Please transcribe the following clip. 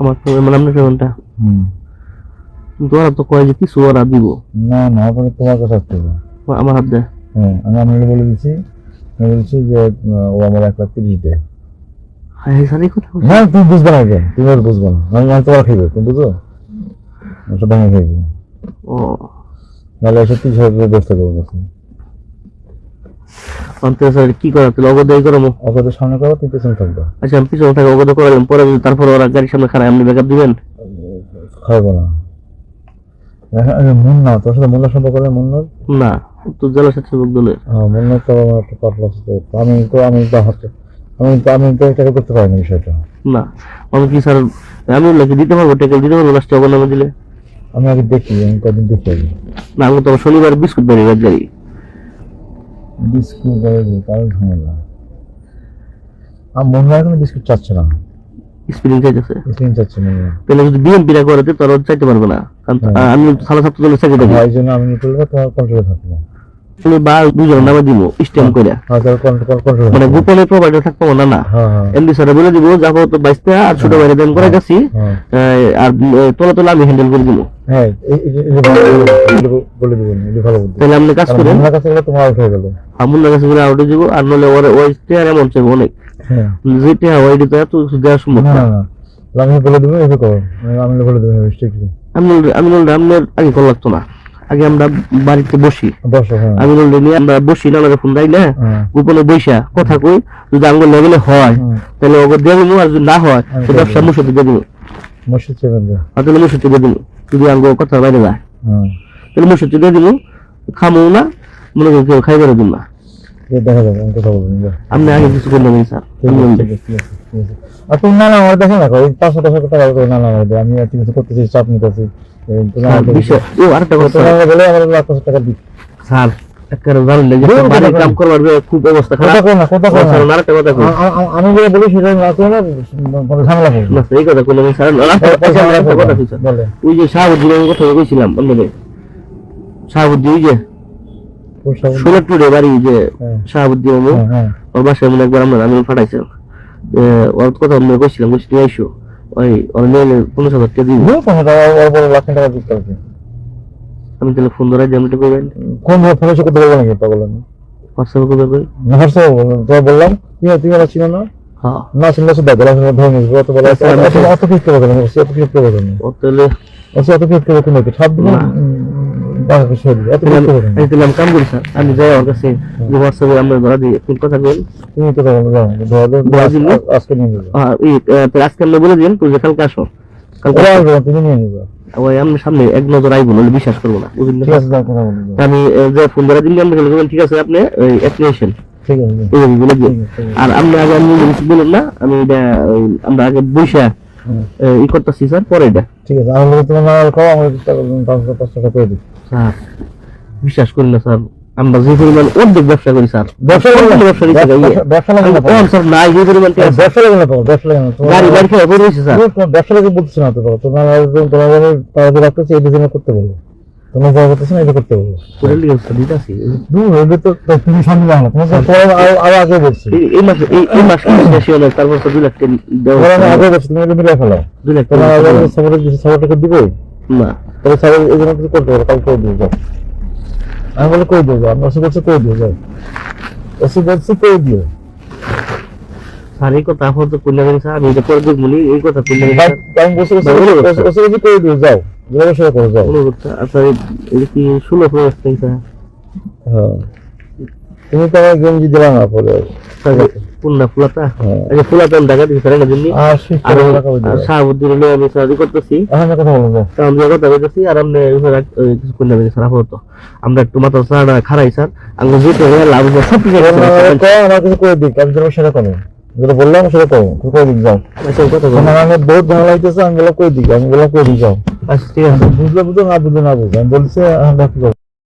আমার সঙ্গে মানে আপনার পেমেন্টটা হুম। ওরা তো কয় যে কিছু ওরা দিব? না না ওখানে তোমার কাছে আসতে আমার হাত দেয় হ্যাঁ আমি আমি বলে দিচ্ছি আমি বলছি যে ও আমার এক লাখ তিরিশ দেয় হ্যাঁ কথা তুমি বুঝবে না কেন তুমি আর বুঝবে না। আমি আমি তোমার খাইবে তুমি বুঝো? ওটা ভেঙে খাইবে। ও। নাহলে এসে তিরিশ ব্যবস্থা করব কাছে অন্তে স্যার কি করা তাহলে অগদ এই করব? ওকে সামনে করো তুমি পেছনে থাকবে। আচ্ছা আমি পিছনে থাকি অগদ করালাম পরে তারপর ওরা গাড়ির সামনে খারাপ আপনি ব্যাকআপ দিবেন? খাইবো না। মুন্না তোর সাথে মুন্নার সম্পর্ক করলে মুন্নার? না তো জেলা স্বেচ্ছাসেবক দলের। মুন্নার তো আমার একটা পাটলা আমি তো আমি তো আমি তো আমি তো টাকা করতে পারি বিষয়টা। না আমি কি স্যার আমি নাকি দিতে পারব টেকেল দিতে পারব লাস্টে দিলে আমি আগে দেখি আমি কদিন দেখি না আমি তো শনিবার বিস্কুট বাড়ি গাড়ি বিস্কুট ঝামেলা। আর এখন বিস্কুট চাচ্ছে না। স্পিরিং চাইতেছে? স্ক্রিন চাচ্ছে না। তাহলে যদি করে তারা চাইতে পারবে না। হ্যাঁ। আমি দলের সেক্রেটারি ভাই জন্য আমি করলে তোমার কন্ট্রোলে থাকব। আমি বা দুজন নামে দিব স্ট্যাম্প করে হ্যাঁ মানে গোপনে প্রোভাইডার থাকব না না। হ্যাঁ হ্যাঁ। এমডি স্যার বলে দিব যাব তো বাইশটা আর ছোট বাইরে দেন করে গেছি। হ্যাঁ। আর তোলা তোলা আমি হ্যান্ডেল করে দিব হ্যাঁ বলে- বলে তাহলে আপনি কাজ করেন। কাছে তোমার আউট হয়ে বলে দিব আর নলে ওর ওই টেয়ার এমন চাইব অনেক। হ্যাঁ। যেটা ওই দিতে এত দেওয়া সম্ভব না আমি বলে দেবো আমি- আমি বলে দেবো আমি আমি আগে কল লাগতো না। আগে আমরা বাড়িতে বসি। হ্যাঁ। আমি বললাম আমরা বসি না ফোন দেয় না হ্যাঁ। গোপনে বৈশা কথা কই যদি আঙ্গুল লেভেলে হয় তাহলে ওকে দেবো আর যদি না হয় তো ব্যবসা দিব। মুসুতে দিব তাহলে মুসুতে দেবো যদি আঙ্গুল কথা বাইরে যায় হ্যাঁ। তাহলে মুসুতে দিয়ে দিব খামো না মনে করি কেউ খাইবার দিন না। দেখা যাবে আমি কথা বলবেন যে আপনি আগে কিছু করে নেবেন স্যার। আর তুমি না না আমার দেখে না ওই পাঁচশো টাকা টাকা করে না না আমি আর ঠিক আছে করতেছি চাপ নিতেছি। স্যার, আমি বলে বলি সেটা না করে না কোনো ঝামেলা করব এই কথা কইলেন কথা ওই যে কথা টুরে বাড়ি যে হ্যাঁ, শাহাবুদ্দিন বাবু হ্যাঁ, হ্যাঁ। ওর বাসায় মনে একবার আমরা আমি ফাটাইছিলাম ওর কথা আমি কইছিলাম বলছি তুই আইসো। ওই ওর নিয়ে পনেরো হাজার টাকা দিবি। ওর লাখ টাকা দিতে হবে। আমি তাহলে ফোন ধরাই আমি করবেন কোন ফোনে এসে করতে বলব নাকি? পাগল আমি। হোয়াটসঅ্যাপে করবে কই? না হারছো তোমার বললাম তুমি তুমি আমার চিনো না? না চিনলে শুধু ধরে ধরে নিস অত বলে আচ্ছা, অত- অত অত তাহলে আচ্ছা অত দিন না। বাকি কিছু হবে অত তাহলে ফিট আমি কাম করি স্যার আমি যাই ওর কাছে হোয়াটসঅ্যাপে আমরা ধরা দিই ফোন কথা বল তুমি তো যাও যাও ধরে দেন ধরে দিন আজকে নিয়ে যাবে আর এই এ, তাহলে আজকে আমরা বলে দিন তুই কালকে আসো। কালকে ওরা আসো। আসবে না, তুমি নিয়ে নিবে। ওই আমি সামনে এক নজর আইবো নইলে বিশ্বাস করব না। বুঝলেন। আমি যে ফোন ধরা দিন বলবেন ঠিক আছে আপনি অ্যাপ্লিকেশন ঠিক আছে। আর আমরা আগে আমি বলুন না আমি এটা আমরা আগে বৈশা হুম, ই করতেছি স্যার পরে এটা ঠিক আছে তোমার নাম খাও আমার টাকা পাঁচশো পাঁচশো টাকা করে দিই স্যার বিশ্বাস করি না স্যার আমরা যে পরিমাণ অর্ধেক ব্যবসা করি স্যার ব্যবসা না ব্যবসা ব্যবসা- লাগে না স্যার নাই যে পরিমাণ ব্যবসা লাগে না ব্যবসা লাগে না তোমার- গাড়ি বাড়ি খেয়ে পড়ে স্যার ব্যবসা লাগে বলতেছি না তো তোমার তোমার তাড়াতাড়ি রাখতেছি এই ডিজাইনে করতে বলব তোমার যা করতেছি না এটা করতে বলব করে লিখে স্যার দিতেছি দূর এটা তো তো তুমি সামনে যাও না তোমাকে তোমার আরো- আগে বলছি। এই- মাসে এই মাস শেষ গেল, তারপর তো দুই লাখ টাকা তোমার আমি আগে বলছি তুমি মিলে ফেলো। দুই লাখ তোমার টাকা আগে সাপোর্ট দিচ্ছি সাপোর্ট টাকা দিবই? না। তবে সাপোর্ট এই জন্য কিছু করতে পারো কাল করে দিয়ে যাও। আমি বলে করে দিয়ে যাও। আমি ওসি বলছি করে দিয়ে যাও। ওসি বলছি করে দিও। স্যার এই কথা আপাতত গেছে স্যার। আমি এটা করে এই কথা স্যার। আমি। ওসি বলছি করে দিও যাও। করে আচ্ছা কি ষোলো ফ্লোর আসছে হ্যাঁ। তুমি তো আমার গেঞ্জি দিলা না পরে। পুন্না ফুলাতা? হ্যাঁ। আচ্ছা ফুলাতা আমি টাকা দিচ্ছি স্যার জন্য আর শাহাবুদ্দিন আমি করতেছি। কারণ যে কথা বলতেছি আর আপনি কিছু স্যার আপাতত আমরা একটু মাথা স্যার খারাই স্যার। আমি যেতে হবে লাভ হবে সব কিছু আমার আমার কিছু করে দিক? আমি যেন সেটা করো যেটা বললাম সেটা করো তুমি করে দিক যাও। আচ্ছা কথা। আমার আমি বহুত ঝামেলা হইতেছে আমি বললাম করে দিক? আমি বললাম করে দিক যাও। আচ্ছা ঠিক আছে বুঝলে বুঝো না বুঝলে না বুঝলে আমি বলছি আমি বাকি যাব